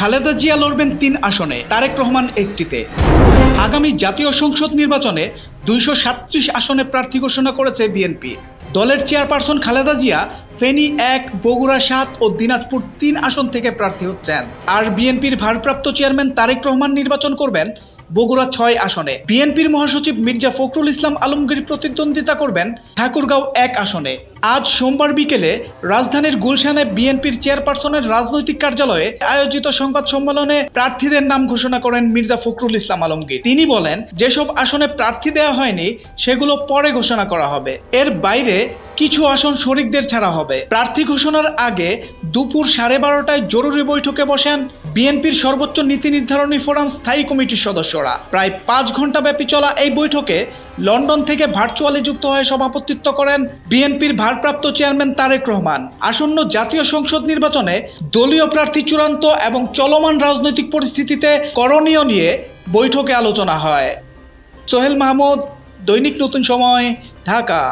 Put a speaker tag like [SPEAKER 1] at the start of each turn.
[SPEAKER 1] খালেদা জিয়া লড়বেন তিন আসনে, তারেক রহমান একটিতে। আগামী জাতীয় সংসদ নির্বাচনে দুইশো সাতত্রিশ আসনে প্রার্থী ঘোষণা করেছে বিএনপি। দলের চেয়ারপারসন খালেদা জিয়া ফেনী এক, বগুড়া সাত ও দিনাজপুর তিন আসন থেকে প্রার্থী হচ্ছেন। আর বিএনপির ভারপ্রাপ্ত চেয়ারম্যান তারেক রহমান নির্বাচন করবেন বগুড়া ছয় আসনে। বিএনপির মহাসচিব মির্জা ফখরুল ইসলাম আলমগীর প্রতিদ্বন্দ্বিতা করবেন ঠাকুরগাঁও এক আসনে। আজ সোমবার বিকেলে রাজধানীর গুলশানে বিএনপির চেয়ারপারসনের রাজনৈতিক কার্যালয়ে আয়োজিত সংবাদ সম্মেলনে প্রার্থীদের নাম ঘোষণা করেন মির্জা ফখরুল ইসলাম আলমগীর। তিনি বলেন, যেসব আসনে প্রার্থী দেওয়া হয়নি, সেগুলো পরে ঘোষণা করা হবে। এর বাইরে কিছু আসন শরিকদের ছাড়া হবে। প্রার্থী ঘোষণার আগে দুপুর সাড়ে বারোটায় জরুরি বৈঠকে বসেন বিএনপির সর্বোচ্চ নীতি নির্ধারণী ফোরাম স্থায়ী কমিটির সদস্যরা। প্রায় পাঁচ ঘণ্টা ব্যাপী চলা এই বৈঠকে লন্ডন থেকে ভার্চুয়ালি যুক্ত হয়ে সভাপতিত্ব করেন বিএনপির ভারপ্রাপ্ত চেয়ারম্যান তারেক রহমান, আসন্ন জাতীয় সংসদ নির্বাচনে দলীয় প্রার্থী চূড়ান্ত এবং চলমান রাজনৈতিক পরিস্থিতিতে করণীয় নিয়ে বৈঠকে আলোচনা হয়। সোহেল মাহমুদ, দৈনিক নতুন সময়, ঢাকা।